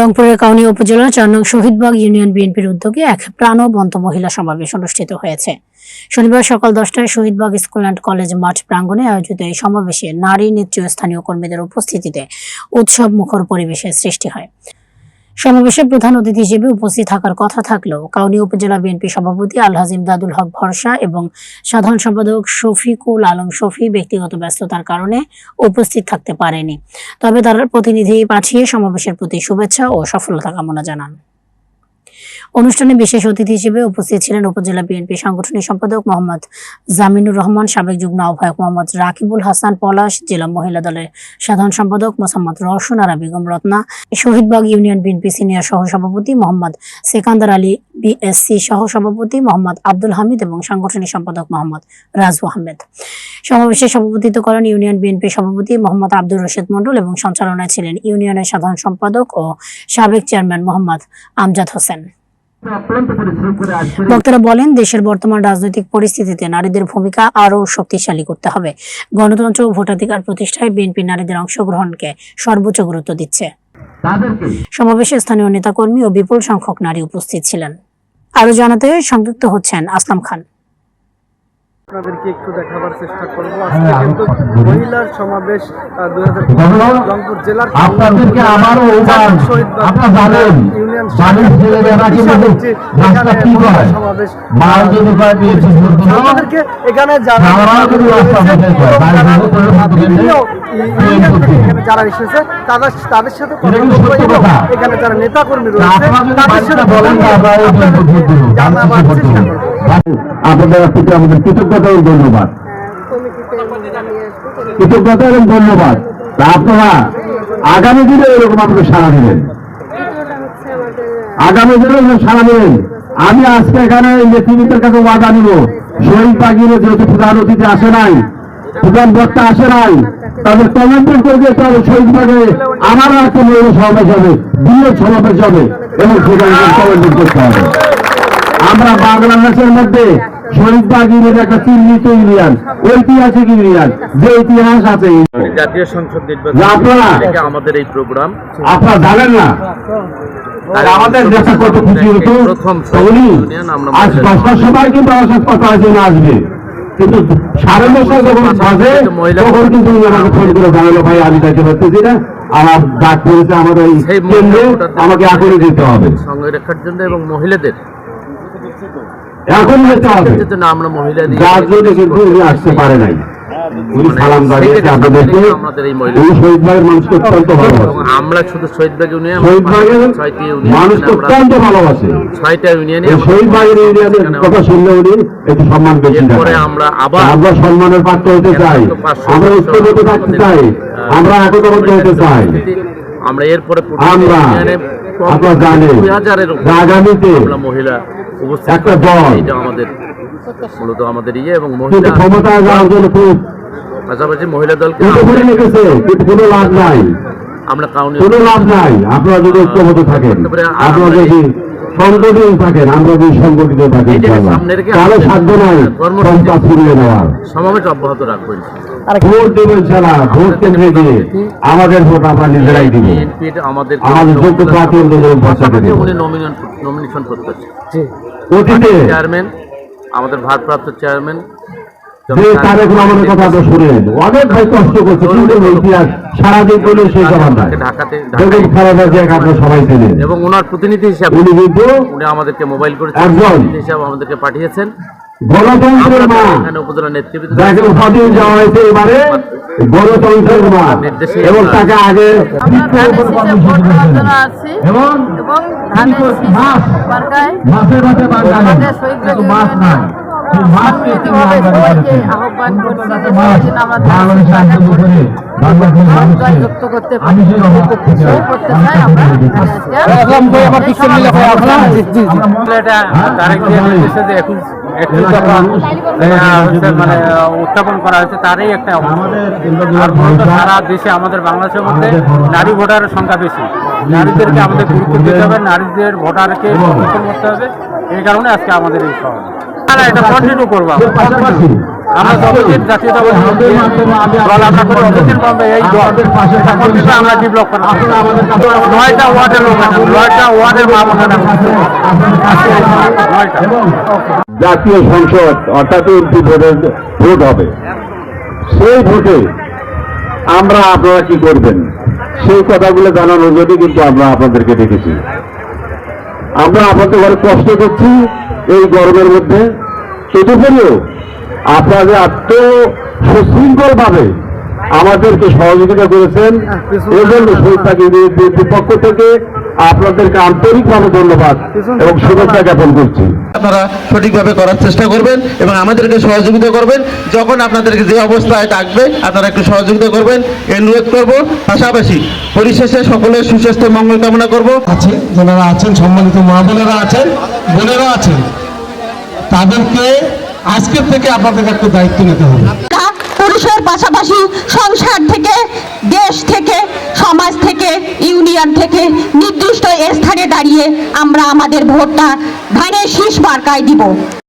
রংপুরের কাউনী উপজেলার চার নং শহীদবাগ ইউনিয়ন বিএনপির উদ্যোগে এক প্রাণবন্ত মহিলা সমাবেশ অনুষ্ঠিত হয়েছে। শনিবার সকাল দশটায় শহীদবাগ স্কুল অ্যান্ড কলেজ মাঠ প্রাঙ্গণে আয়োজিত এই সমাবেশে নারী নেত্রীয় স্থানীয় কর্মীদের উপস্থিতিতে উৎসব মুখর পরিবেশের সৃষ্টি হয়। সমাবেশে প্রধান অতিথি হিসেবে উপস্থিত থাকার কথা থাকলেও কাউনি উপজেলা বিএনপি সভাপতি আলহাজ দাদুল হক ভরসা এবং সাধারণ সম্পাদক শফিকুল আলম শফি ব্যক্তিগত ব্যস্ততার কারণে উপস্থিত থাকতে পারেনি। তবে তার প্রতিনিধি পাঠিয়ে সমাবেশের প্রতি শুভেচ্ছা ও সফলতা কামনা জানান। অনুষ্ঠানে বিশেষ অতিথি হিসেবে উপস্থিত ছিলেন উপজেলা বিএনপি সাংগঠনিক সম্পাদক মোহাম্মদ জামিনুর রহমান, সাবেক যুগ্ম আহ্বায়ক মোহাম্মদ রাকিবুল হাসান পলাশ, জেলা মহিলা দলের সাধারণ সম্পাদক Mosammat Roshan Ara Begum Ratna Shahidbag union BNP senior সহসভাপতি মোহাম্মদ সেকান্দার আলী বিএসসি সহসভাপতি মোহাম্মদ আব্দুল হামিদ এবং সাংগঠনিক সম্পাদক মোহাম্মদ রাজু আহমেদ। সমাবেশে সভাপতিত্ব করেন ইউনিয়ন বিএনপি সভাপতি মোহাম্মদ আব্দুর রশিদ মন্ডল এবং সঞ্চালনায় ছিলেন ইউনিয়নের সাধারণ সম্পাদক ও সাবেক চেয়ারম্যান মোহাম্মদ আমজাদ হোসেন। বক্তারা বলেন দেশের বর্তমান রাজনৈতিক পরিস্থিতিতে নারীদের ভূমিকা আরও শক্তিশালী করতে হবে। গণতন্ত্র ও ভোটাধিকার প্রতিষ্ঠায় বিএনপি নারীদের অংশগ্রহণকে সর্বোচ্চ গুরুত্ব দিচ্ছে। সমাবেশে স্থানীয় নেতাকর্মী ও বিপুল সংখ্যক নারী উপস্থিত ছিলেন। আরও জানাতে সংযুক্ত হচ্ছেন আসলাম খান। আপনাদেরকে একটু দেখাবার চেষ্টা করব। আজকে কিন্তু মহিলার সমাবেশ রংপুর জেলার আপনাদেরকে আবারও শহীদ আপনারা জানেন ইউনিয়ন সমাবেশ। আপনাদেরকে এখানে যারা এসেছে তাদের তাদের সাথে। এখানে যারা নেতা কর্মী রয়েছে তাদের সাথে বলেন। জানাবার চেষ্টা আপনাদের প্রতি আমাদের কৃতজ্ঞতা ও ধন্যবাদ। কৃতজ্ঞতা এবং ধন্যবাদ। আপনারা আগামী দিনে এরকম সারা দিবেন। আগামী দিনে সারা দিবেন। আমি আজকে এখানে নেতৃত্বের কাছে ওয়াদা নিব। শহীদ বাগিরে যেহেতু প্রধান অতিথি আসে নাই, প্রধান বক্তা আসে নাই, তাদের কমেন্টের করে দিতে হবে শহীদ বাগে আমারও একটা মহিলা সমাবেশ হবে বৃহৎ সমাবেশ হবে এবং সেখানে করতে হবে। আমরা বাংলাদেশের মধ্যে শহীদবাগ ইউনিয়ন একটা চিহ্নিত ইউনিয়ন ঐতিহাসিক ইউনিয়ন যে ইতিহাস আছে জাতীয় সংসদ নির্বাচন যে আপনারা থেকে আমাদের এই প্রোগ্রাম। আপনারা জানেন না? তাহলে আমাদের দেশে কত খুশি হতো? উনি আজ দশটার সময় কিন্তু আমার সাথে কথা আছে উনি আসবে। কিন্তু সাড়ে দশটা যখন বাজে তখন কিন্তু উনি আমাকে ফোন করে জানালো ভাই আমি যাইতে পারতেছি না। আমার ডাক পড়েছে আমাদের এই কেন্দ্রে আমাকে এখনই যেতে হবে। রাখার জন্য এবং মহিলাদের এখনই যেতে হবে আমরা মহিলা যার জন্য কিন্তু উনি আসতে পারে নাই। উনি সালাম দাঁড়িয়েছে আপনাদেরকে। আমাদের এই মহিলা উনি শহীদ ভাইয়ের মানুষকে অত্যন্ত ভালোবাসে। আমরা শুধু শহীদ বাগ ইউনিয়ন শহীদ ভাইয়ের মানুষকে অত্যন্ত ভালোবাসে। ছয়টা ইউনিয়নে শহীদ ভাইয়ের ইউনিয়নের কথা শুনলে উনি একটু সম্মান বেশি এরপরে দেখায়। আমরা আবার আমরা সম্মানের পাত্র হতে চাই। আমরা থাকতে চাই। আমরা একতাবদ্ধ হতে চাই। আমরা এরপরে আমরা আপনারা জানেন আগামীতে আমরা মহিলা একটা দল এটা আমাদের মূলত আমাদের ইয়ে এবং মহিলা ক্ষমতা যাওয়ার জন্য খুব পাশাপাশি মহিলা দলকে কোনো লাভ নাই। আমরা কাউনি কোনো লাভ নাই। আপনারা যদি ঐক্যবদ্ধ থাকেন। আপনারা যদি সংগঠিত থাকেন আমরা যদি থাকি সাধ্য নাই ফিরিয়ে নেওয়ার। সমাবেশ অব্যাহত রাখবেন। ভোট দেবেন ছাড়া ভোট কেন্দ্রে গিয়ে আমাদের ভোট আমরা নিজেরাই দিব আমাদের যোগ্য প্রার্থী দেব নমিনেশন অতীতে চেয়ারম্যান আমাদের ভারপ্রাপ্ত চেয়ারম্যান যে তারেক রহমানের কথা তো শুনেন অনেক ভাই কষ্ট করছে কিন্তু ইতিহাস সারাদিন করলে সেই জবাব ঢাকাতে দেখুন খালেদা জিয়াকে আপনারা সবাই চেনেন এবং ওনার প্রতিনিধি হিসাবে উনি কিন্তু উনি আমাদেরকে মোবাইল করেছেন। একজন। হিসাবে আমাদেরকে পাঠিয়েছেন। গণতন্ত্রের মা। এখানে উপজেলা নেতৃবৃন্দ। যাকে উপাধি দেওয়া হয়েছে এবারে। গণতন্ত্রের মা। এবং তাকে আগে এবং ধানের শহীদ মানে উত্থাপন করা হয়েছে তারই একটা সারা দেশে আমাদের বাংলাদেশের মধ্যে নারী ভোটারের সংখ্যা বেশি নারীদেরকে আমাদের গুরুত্ব দিতে হবে নারীদের ভোটারকে করতে হবে এই কারণে আজকে আমাদের এই সভা। এটা কন্টিনিউ করব। আমরা। পাশাপাশি যতদিন জাতীয়তাবাদী আমরা করি ততদিন পর্যন্ত এই দল। আমরা ডেভেলপ করব। নয়টা ওয়ার্ডের লোক আছে নয়টা ওয়ার্ডের মা বোনেরা জাতীয় সংসদ অর্থাৎ এমপি ভোটের ভোট হবে। সেই ভোটে আমরা আপনারা কি করবেন? সেই কথাগুলো জানানোর জন্য কিন্তু আমরা আপনাদেরকে ডেকেছি আমরা আপনাদের ঘরে কষ্ট করছি। এই গরমের মধ্যে তদুপরিও আপনারা যে আত্ম সুশৃঙ্খল ভাবে আমাদেরকে সহযোগিতা করেছেন। এজন্য সংস্থাকে বিএনপির পক্ষ থেকে আপনাদেরকে আন্তরিকভাবে ধন্যবাদ এবং শুভেচ্ছা জ্ঞাপন করছি। আপনারা সঠিকভাবে করার চেষ্টা করবেন এবং আমাদেরকে সহযোগিতা করবেন। যখন আপনাদেরকে যে অবস্থায় ডাকবে আপনারা একটু সহযোগিতা করবেন। অনুরোধ করব পাশাপাশি পরিশেষে সকলের সুস্বাস্থ্য মঙ্গল কামনা করব। আছে যারা আছেন সম্মানিত মা বোনেরা আছেন বোনেরা আছেন তাদেরকে আজকের থেকে আপনাদের একটা দায়িত্ব নিতে হবে। পুরুষের পাশাপাশি সংসার থেকে দেশ থেকে ইউনিয়ন থেকে নির্দিষ্ট স্থানে দাঁড়িয়ে আমরা আমাদের ভোটটা ধানের শীষ বার্কায় দিব।